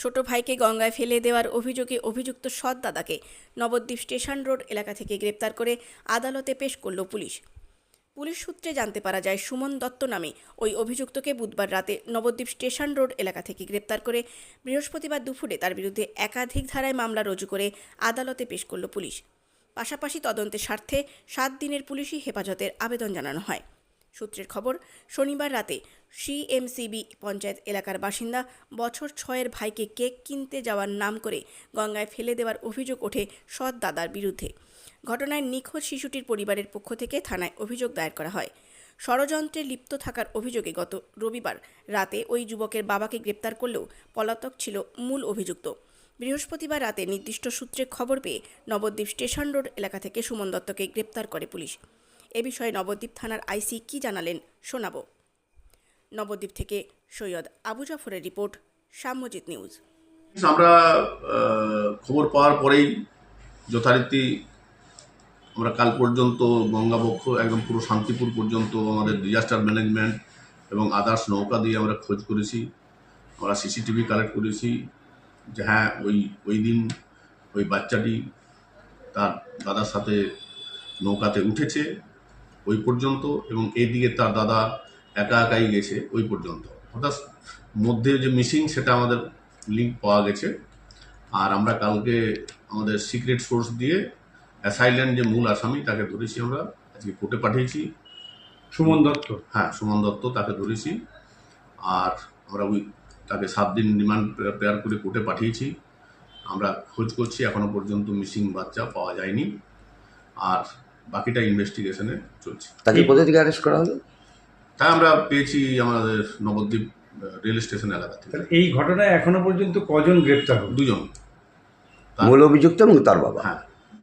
ছোট ভাইকে গঙ্গায় ফেলে দেওয়ার অভিযোগে অভিযুক্ত সৎ দাদাকে নবদ্বীপ স্টেশন রোড এলাকা থেকে গ্রেপ্তার করে আদালতে পেশ করল পুলিশ। পুলিশ সূত্রে জানতে পারা যায়, সুমন দত্ত নামে ওই অভিযুক্তকে বুধবার রাতে নবদ্বীপ স্টেশন রোড এলাকা থেকে গ্রেপ্তার করে বৃহস্পতিবার দুপুরে তার বিরুদ্ধে একাধিক ধারায় মামলা রুজু করে আদালতে পেশ করল পুলিশ। পাশাপাশি তদন্তের স্বার্থে সাত দিনের পুলিশি হেফাজতের আবেদন জানানো হয়। সূত্রের খবর, শনিবার রাতে সিএমসিবি পঞ্চায়েত এলাকার বাসিন্দা বছর ছয়ের ভাইকে কেক কিনতে যাওয়ার নাম করে গঙ্গায় ফেলে দেওয়ার অভিযোগ ওঠে সৎ দাদার বিরুদ্ধে। ঘটনায় নিখোঁজ শিশুটির পরিবারের পক্ষ থেকে থানায় অভিযোগ দায়ের করা হয়। ষড়যন্ত্রে লিপ্ত থাকার অভিযোগে গত রবিবার রাতে ওই যুবকের বাবাকে গ্রেপ্তার করলেও পলাতক ছিল মূল অভিযুক্ত। বৃহস্পতিবার রাতে নির্দিষ্ট সূত্রে খবর পেয়ে নবদ্বীপ স্টেশন রোড এলাকা থেকে সুমন দত্তকে গ্রেপ্তার করে পুলিশ। এ বিষয়ে নবদ্বীপ থানার আইসি কি জানালেন শোনাব। নবদ্বীপ থেকে সৈয়দ আবু জাফরের রিপোর্ট, সাম্যজিৎ নিউজ। আমরা খবর পাওয়ার পরেই যথারীতি আমরা কাল পর্যন্ত গঙ্গাবক্ষ একদম পুরো শান্তিপুর পর্যন্ত আমাদের ডিজাস্টার ম্যানেজমেন্ট এবং আদার্স নৌকা দিয়ে আমরা খোঁজ করেছি, আমরা সিসিটিভি কালেক্ট করেছি যে হ্যাঁ ওই ওই দিন ওই বাচ্চাটি তার দাদার সাথে নৌকাতে উঠেছে। ওই পর্যন্ত এবং এদিকে তার দাদা একা একাই গেছে ওই পর্যন্ত। অর্থাৎ মধ্যে যে মিসিং সেটা আমাদের লিঙ্ক পাওয়া গেছে। আর আমরা কালকে আমাদের সিক্রেট সোর্স দিয়ে অ্যাসাইল্যান্ড যে মূল আসামি তাকে ধরেছি আমরা। আজকে কোর্টে পাঠিয়েছি। সুমন দত্ত। হ্যাঁ সুমন দত্ত তাকে ধরেছি। আর আমরা ওই তাকে সাত দিন রিমান্ড প্রেয়ার করে কোর্টে পাঠিয়েছি। আমরা খোঁজ করছি এখনও পর্যন্ত মিসিং বাচ্চা পাওয়া যায়নি। আর বাকিটা ইনভেস্টিগেশনে চলছে। তাকে কোথা থেকে অ্যারেস্ট করা হলো? তা আমরা পেয়েছি আমাদের নবদ্বীপ রেল স্টেশন এলাকা থেকে। তাহলে এই ঘটনায় এখনও পর্যন্ত কজন গ্রেপ্তার হলো? দুজন। মূল অভিযুক্ত এবং তার বাবা। হ্যাঁ।